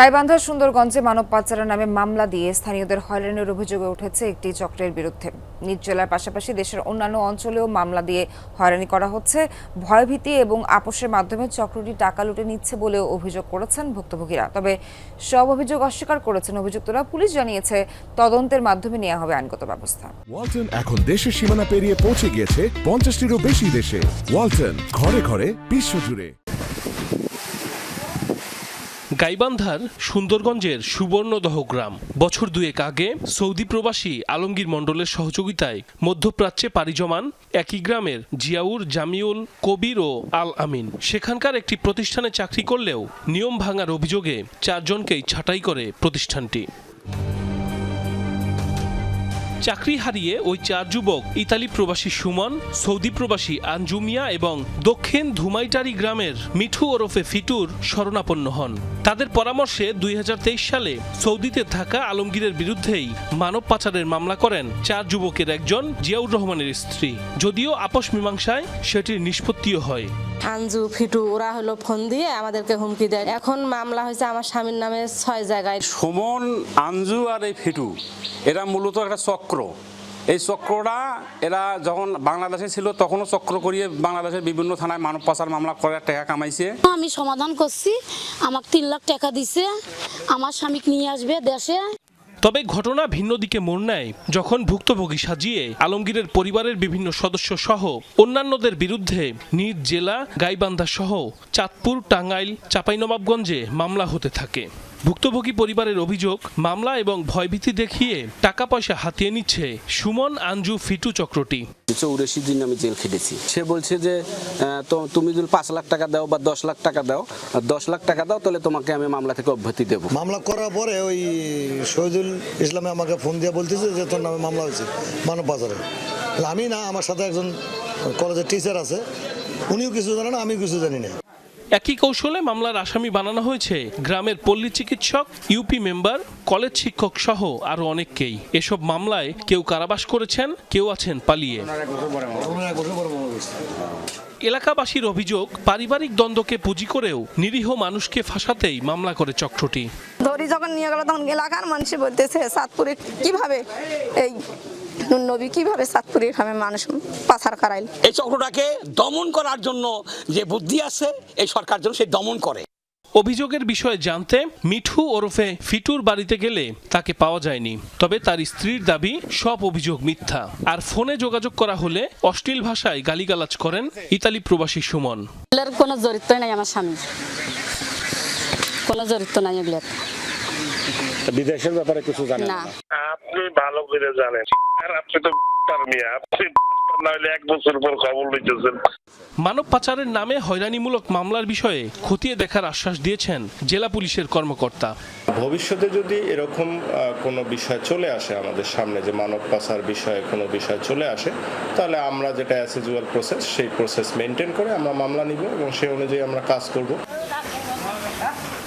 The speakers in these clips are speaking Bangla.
গাইবান্ধার সুন্দরগঞ্জে মানব পাচারের নামে মামলা দিয়ে স্থানীয়দের হয়রানির অভিযোগে উঠেছে একটি চক্রের বিরুদ্ধে। নিজ জেলার পাশাপাশি দেশের অন্যান্য অঞ্চলেও মামলা দিয়ে হয়রানি করা হচ্ছে। ভয়ভীতি এবং আপোষের মাধ্যমে চক্রটি টাকা লুটে নিচ্ছে বলেও অভিযোগ করেছেন ভুক্তভোগীরা। তবে সব অভিযোগ অস্বীকার করেছেন অভিযুক্তরা। পুলিশ জানিয়েছে, তদন্তের মাধ্যমে নেওয়া হবে আইনগত ব্যবস্থা। ওয়ালটন এখন দেশের সীমানা পেরিয়ে পৌঁছে গিয়েছে পঞ্চাশটিরও বেশি দেশে। ওয়ালটন ঘরে ঘরে বিশ্বজুড়ে। গাইবান্ধার সুন্দরগঞ্জের সুবর্ণদহ গ্রাম। বছর দুয়েক আগে সৌদি প্রবাসী আলমগীর মণ্ডলের সহযোগিতায় মধ্যপ্রাচ্যে পাড়ি জমান একই গ্রামের জিয়াউর জামিউল কবির ও আল আমিন। সেখানকার একটি প্রতিষ্ঠানে চাকরি করলেও নিয়ম ভাঙার অভিযোগে চারজনকেই ছাঁটাই করে প্রতিষ্ঠানটি। চাকরি হারিয়ে ওই চার যুবক ইতালি প্রবাসী সুমন সৌদি প্রবাসী আঞ্জুমিয়া এবং দক্ষিণ ধুমাইটারি গ্রামের মিঠু ওরফে ফিটুর শরণাপন্ন হন। তাদের পরামর্শে দুই হাজার তেইশ সালে সৌদিতে থাকা আলমগীরের বিরুদ্ধেই মানব পাচারের মামলা করেন চার যুবকের একজন জিয়াউর রহমানের স্ত্রী। যদিও আপোষ মীমাংসায় সেটির নিষ্পত্তিও হয়। আঞ্জু ফিটু ওরা হলো ফোন দিয়ে আমাদেরকে হুমকি দেয়। এখন মামলা হয়েছে আমার স্বামীর নামে ছয় জায়গায়। সুমন আঞ্জু আর এই ফিটু এরা মূলত একটা চক্র। এই চক্রটা এরা যখন বাংলাদেশে ছিল তখনও চক্র করিয়ে বাংলাদেশের বিভিন্ন থানায় মানব পাচার মামলা করে টাকা কামাইছে। আমি সমাধান করছি। আমাকে তিন লাখ টাকা দিছে। আমার স্বামীকে নিয়ে আসবে দেশে। তবে ঘটনা ভিন্ন দিকে মোড় নেয়। যখন ভুক্তভোগী সাজিয়ে আলমগীরের পরিবারের বিভিন্ন সদস্য সহ অন্যান্যদের বিরুদ্ধে নিজ জেলা গাইবান্ধা সহ চাঁদপুর টাঙ্গাইল চাঁপাইনবাবগঞ্জে মামলা হতে থাকে। ভুক্তভোগী পরিবারের অভিযোগ মামলা এবং ভয়ভীতি দেখিয়ে টাকা পয়সা হাতিয়ে নিচ্ছে সুমন আঞ্জু ফিটু চক্রটি। চৌরাশি দিন আমি জেল খেটেছি। সে বলছে যে তো তুমি যদি পাঁচ লাখ টাকা দাও বা দশ লাখ টাকা দাও আর দশ লাখ টাকা দাও তাহলে তোমাকে আমি মামলা থেকে অব্যাহতি দেবো। মামলা করার পরে ওই শহীদুল ইসলামে আমাকে ফোন দিয়ে বলতেছে যে তোর নামে মামলা হয়েছে মানব বাজারে তাহলে আমি না আমার সাথে একজন কলেজের টিচার আছে উনিও কিছু জানে না আমিও কিছু জানি না। একই কৌশলে মামলার আসামি বানানো হয়েছে। গ্রামের পল্লী চিকিৎসক, ইউপি মেম্বার, কলেজ শিক্ষক সহ আরও অনেককেই। এসব মামলায় কেউ কারাবাস করেছেন, কেউ আছেন পালিয়ে। এলাকাবাসীর অভিযোগ, পারিবারিক দ্বন্দ্বকে পুঁজি করেও নিরীহ মানুষকে ফাঁসাতেই মামলা করে চক্রটি। ধরি যখন নিয়ে গেল, তখন এলাকার মানুষ বলতেছে, সাতপুরে কীভাবে এই নবী কীভাবে সাতপুরে এখানে মানুষ পাচার করাইল এই চক্রটাকে দমন করার জন্য যে বুদ্ধি আছে এই সরকার যেন সেই দমন করে। অভিযোগের বিষয়ে জানতে মিঠু ওরফে ফিটুর বাড়িতে গেলে তাকে পাওয়া যায়নি তবে তার স্ত্রীর দাবি সব অভিযোগ মিথ্যা। আর ফোনে যোগাযোগ করা হলে অশ্লীল ভাষায় গালিগালাজ করেন ইতালি প্রবাসী সুমন। কোনো জড়িত নাই আমার স্বামী কোনো জড়িত নাই বিদেশের ব্যাপারে কিছু জানেন না? আপনি ভালো করে জানেন। আর আপনি তো তার আপনি এক বছর পর খবর লইতেছেন। মানব পাচারের নামে হয়রানিমূলক মামলার বিষয়ে খতিয়ে দেখার আশ্বাস দিয়েছেন জেলা পুলিশের কর্মকর্তা। ভবিষ্যতে যদি এরকম কোনো বিষয় চলে আসে আমাদের সামনে যে মানব পাচার বিষয়ে কোনো বিষয় চলে আসে তাহলে আমরা যেটা অ্যাসিজুয়াল প্রসেস সেই প্রসেস মেনটেন করে আমরা মামলা নিব এবং সেই অনুযায়ী আমরা কাজ করব।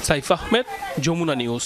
সাইফ আহমেদ যমুনা নিউজ।